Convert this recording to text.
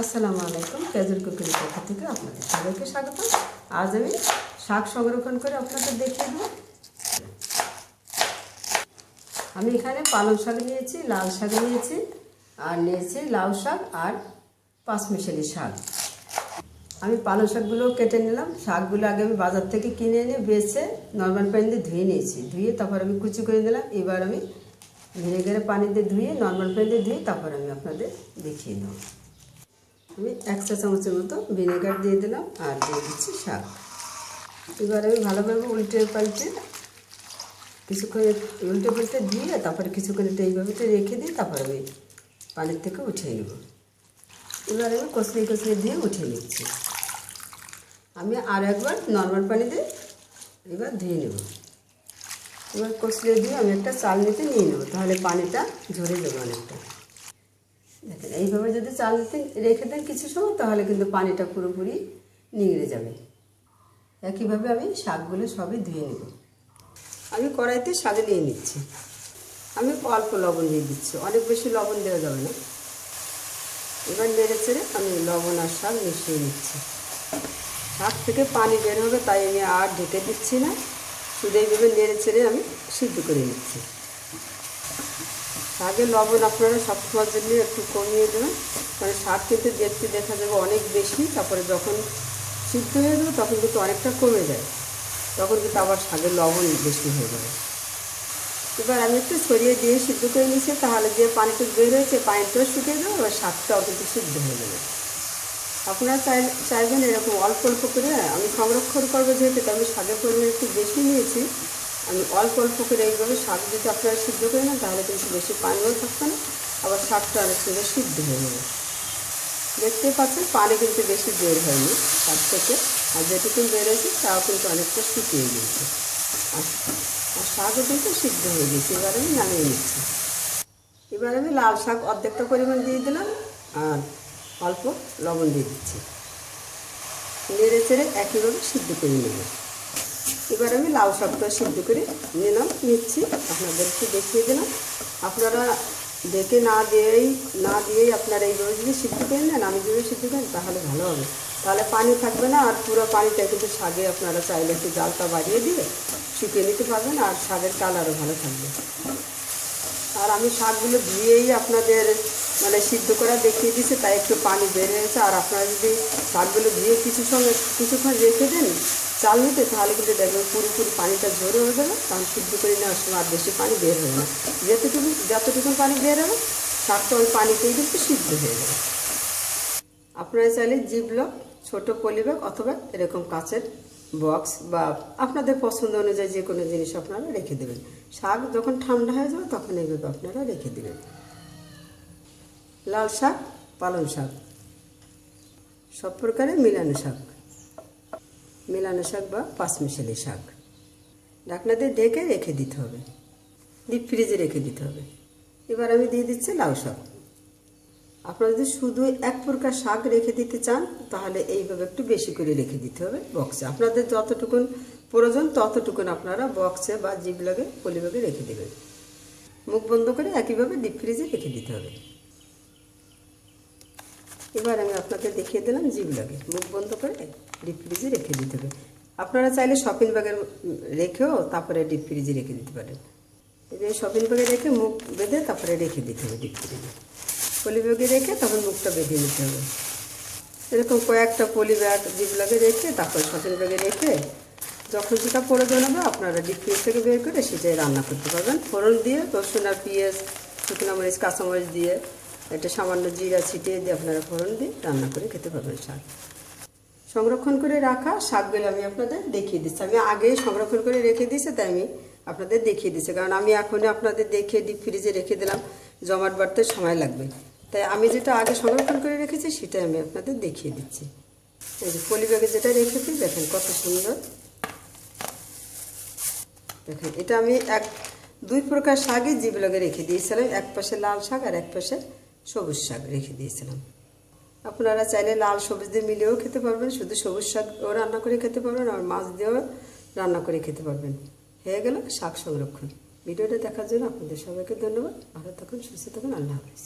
আসসালামু আলাইকুম casual cooking পক্ষ থেকে আপনাদের সবাইকে স্বাগত আজ আমি শাক সংরক্ষণ করে আপনাদের দেখিয়ে দেবো। আমি এখানে পালং শাক নিয়েছি, লাল শাক নিয়েছি, আর নিয়েছি লাউ শাক আর পাঁচমিশালি শাক। আমি পালং শাকগুলো কেটে নিলাম, শাকগুলো আগে আমি বাজার থেকে কিনে এনে বেছে নর্মাল পানি দিয়ে ধুয়ে নিয়েছি। ধুয়ে তারপর আমি কুচি করে দিলাম এবার আমি ভিনেগারে পানি দিয়ে ধুয়ে নর্মাল পানি দিয়ে ধুয়ে তারপর আমি আপনাদের দেখিয়ে দেবো। আমি এক চা চামচের মতো ভিনেগার দিয়ে দিলাম আর দিয়ে দিচ্ছি শাক। এবার আমি ভালোভাবে উল্টে পাল্টে কিছুক্ষণ উল্টে পাল্টে দিয়ে তারপরে কিছুক্ষণ একটু এইভাবে রেখে দিই তারপর আমি পানির থেকে উঠিয়ে নেব। এবার আমি কচলি কচলি দিয়ে উঠিয়ে নিচ্ছি। আমি আর একবার নর্মাল পানি দিয়ে এবার ধুয়ে নেব। এবার কচলে দিয়ে আমি একটা চাল নিতে নিয়ে নেব, তাহলে পানিটা ঝরে যাবে অনেকটা। দেখেন এইভাবে যদি চাল রেখে দেন কিছু সময়, তাহলে কিন্তু পানিটা পুরোপুরি নিংড়ে যাবে। একইভাবে আমি শাকগুলো সবই ধুয়ে নেব। আমি কড়াইতে শাক নিয়ে নিচ্ছি। আমি অল্প লবণ দিয়ে দিচ্ছি। অনেক বেশি লবণ দেওয়া যাবে না। এবার নেড়ে চেড়ে আমি লবণ আর শাক মিশিয়ে নিচ্ছি। শাক থেকে পানি বের হবে, তাই আমি আর ঢেকে দিচ্ছি না। শুধু এইভাবে নেড়ে চেড়ে আমি সিদ্ধ করে নিচ্ছি। শাকের লবণ আপনারা সবসময়ের জন্য একটু কমিয়ে দেবেন। কারণ শাক কিন্তু দেখতে দেখা যাবে অনেক বেশি, তারপরে যখন সিদ্ধ হয়ে যাবে তখন কিন্তু অনেকটা কমে যায়। তখন কিন্তু আবার শাকের লবণ বেশি হয়ে যাবে। এবার আমি একটু ছড়িয়ে দিয়ে সিদ্ধ করে নিয়েছি, তাহলে যে পানিটা বের হয়েছে পানিটাও শুকিয়ে যাবে, এবার শাকটাও কিন্তু সিদ্ধ হয়ে যাবে। আপনারা চাই, চাইবেন এরকম অল্প অল্প করে। আমি সংরক্ষণ করব যেহেতু আমি শাকের পরিমাণ একটু বেশি নিয়েছি। আমি অল্প অল্প করে এইভাবে শাক যদি আপনারা সিদ্ধ করে নেন তাহলে কিন্তু বেশি পানিও থাকবে না, আবার শাকটা অনেক সুন্দর সিদ্ধ হয়ে যাবে। দেখতে পাচ্ছেন, পানি কিন্তু বেশি বের হয়নি শাক থেকে, আর যেটুকু বের হয়েছে তাও কিন্তু অনেকটা শুকিয়ে গিয়েছে। আর শাকও কিন্তু সিদ্ধ হয়ে গেছে এবার আমি নামিয়ে নিচ্ছি। এবার আমি লাল শাক অর্ধেকটা পরিমাণ দিয়ে দিলাম, আর অল্প লবণ দিয়ে দিচ্ছি। নেড়ে চেড়ে একইভাবে সিদ্ধ করে নেব। এবার আমি লাউ শাকটা সিদ্ধ করে নিলাম নিচ্ছি। আপনাদেরকে দেখিয়ে দিলাম। আপনারা দেখে না দিয়েই না দিয়েই আপনারা এইভাবে যদি সিদ্ধ করে নেন, আমি যেভাবে সিদ্ধ করেন তাহলে ভালো হবে। তাহলে পানি থাকবে না, আর পুরো পানিটা কিন্তু শাকে আপনারা চাইলে একটু জালটা বাড়িয়ে দিয়ে শুকিয়ে নিতে পারবেন, আর শাকের কালারও ভালো থাকবে। আর আমি শাকগুলো ধুয়েই আপনাদের মানে সিদ্ধ করা দেখিয়ে দিচ্ছে তাই একটু পানি বের হয়েছে আর আপনারা যদি শাকগুলো ধুয়ে কিছু সময় কিছুক্ষণ রেখে দেন চাল নিতে, তাহলে কিন্তু দেখবেন পুরোপুরি পানিটা ঝরে হয়ে যাবে কারণ সিদ্ধ করে নেওয়ার সময় আর বেশি পানি বের হবে না। যতটুকু যতটুকু পানি বের হবে শাকটা ওই পানিতেই কিন্তু সিদ্ধ হয়ে যাবে। আপনারা চাইলে জিবলক, ছোট পলিব্যাগ অথবা এরকম কাচের বক্স বা আপনাদের পছন্দ অনুযায়ী যে কোনো জিনিস আপনারা রেখে দেবেন। শাক যখন ঠান্ডা হয়ে যাবে, তখন এইভাবে আপনারা রেখে দেবেন। লাল শাক, পালং শাক, সব প্রকারের মিলানো শাক। মিলানো শাক বা পাঁচমিশালি শাক। ঢাকনা দিয়ে ডেকে রেখে দিতে হবে। ডিপ ফ্রিজে রেখে দিতে হবে। এবার আমি দিয়ে দিচ্ছি লাউ শাক। আপনারা যদি শুধু এক প্রকার শাক রেখে দিতে চান, তাহলে এইভাবে একটু বেশি করে রেখে দিতে হবে বক্সে। আপনাদের যতটুকুন প্রয়োজন, ততটুকুন আপনারা বক্সে বা জিবলাগে পলিবাগে রেখে দেবেন। মুখ বন্ধ করে একইভাবে ডিপ ফ্রিজে রেখে দিতে হবে। এবার আমি আপনাকে দেখিয়ে দিলাম জিবলাগে মুখ বন্ধ করে ডিপ ফ্রিজে রেখে দিতে হবে। আপনারা চাইলে শপিং ব্যাগের রেখেও তারপরে ডিপ ফ্রিজে রেখে দিতে পারেন। এবার শপিং ব্যাগে রেখে মুখ বেঁধে তারপরে রেখে দিতে হবে ডিপ ফ্রিজে পলি ব্যাগে রেখে তখন মুখটা বেঁধে নিতে হবে। এরকম কয়েকটা পলি ব্যাগ জিপলাগে রেখে তারপর শপিং ব্যাগে রেখে যখন যেটা প্রয়োজন হবে আপনারা ডিপ ফ্রিজ থেকে বের করে সেটাই রান্না করতে পারবেন। ফোড়ন দিয়ে, রসুন আর পেঁয়াজ, শুকনো মরিচ, কাঁচামরিচ দিয়ে একটা সামান্য জিরা ছিটিয়ে দিয়ে আপনারা ফোড়ন দিয়ে রান্না করে খেতে পারবেন শাক সংরক্ষণ করে রাখা শাকগুলো আমি আপনাদের দেখিয়ে দিচ্ছি। আমি আগেই সংরক্ষণ করে রেখে দিয়েছি, তাই আমি আপনাদের দেখিয়ে দিচ্ছি। কারণ আমি এখনই আপনাদের দেখে ডিপ ফ্রিজে রেখে দিলাম, জমাট বাড়তে সময় লাগবে। তাই আমি যেটা আগে সংরক্ষণ করে রেখেছি, সেটাই আমি আপনাদের দেখিয়ে দিচ্ছি। এই যে পলি ব্যাগে যেটা রেখেছি, দেখেন কত সুন্দর। দেখেন, এটা আমি এক, দুই প্রকার শাকই জিবলগে রেখে দিয়েছিলাম। এক পাশে লাল শাক আর এক পাশে সবুজ শাক রেখে দিয়েছিলাম। আপনারা চাইলে লাল সবুজ দিয়ে মিলেও খেতে পারবেন, শুধু সবুজ শাকও রান্না করে খেতে পারবেন আর মাছ দিয়েও রান্না করে খেতে পারবেন। হয়ে গেল শাক সংরক্ষণ। ভিডিওটা দেখার জন্য আপনাদের সবাইকে ধন্যবাদ। ভালো থাকুন, সুস্থ থাকুন, আল্লাহ হাফিজ।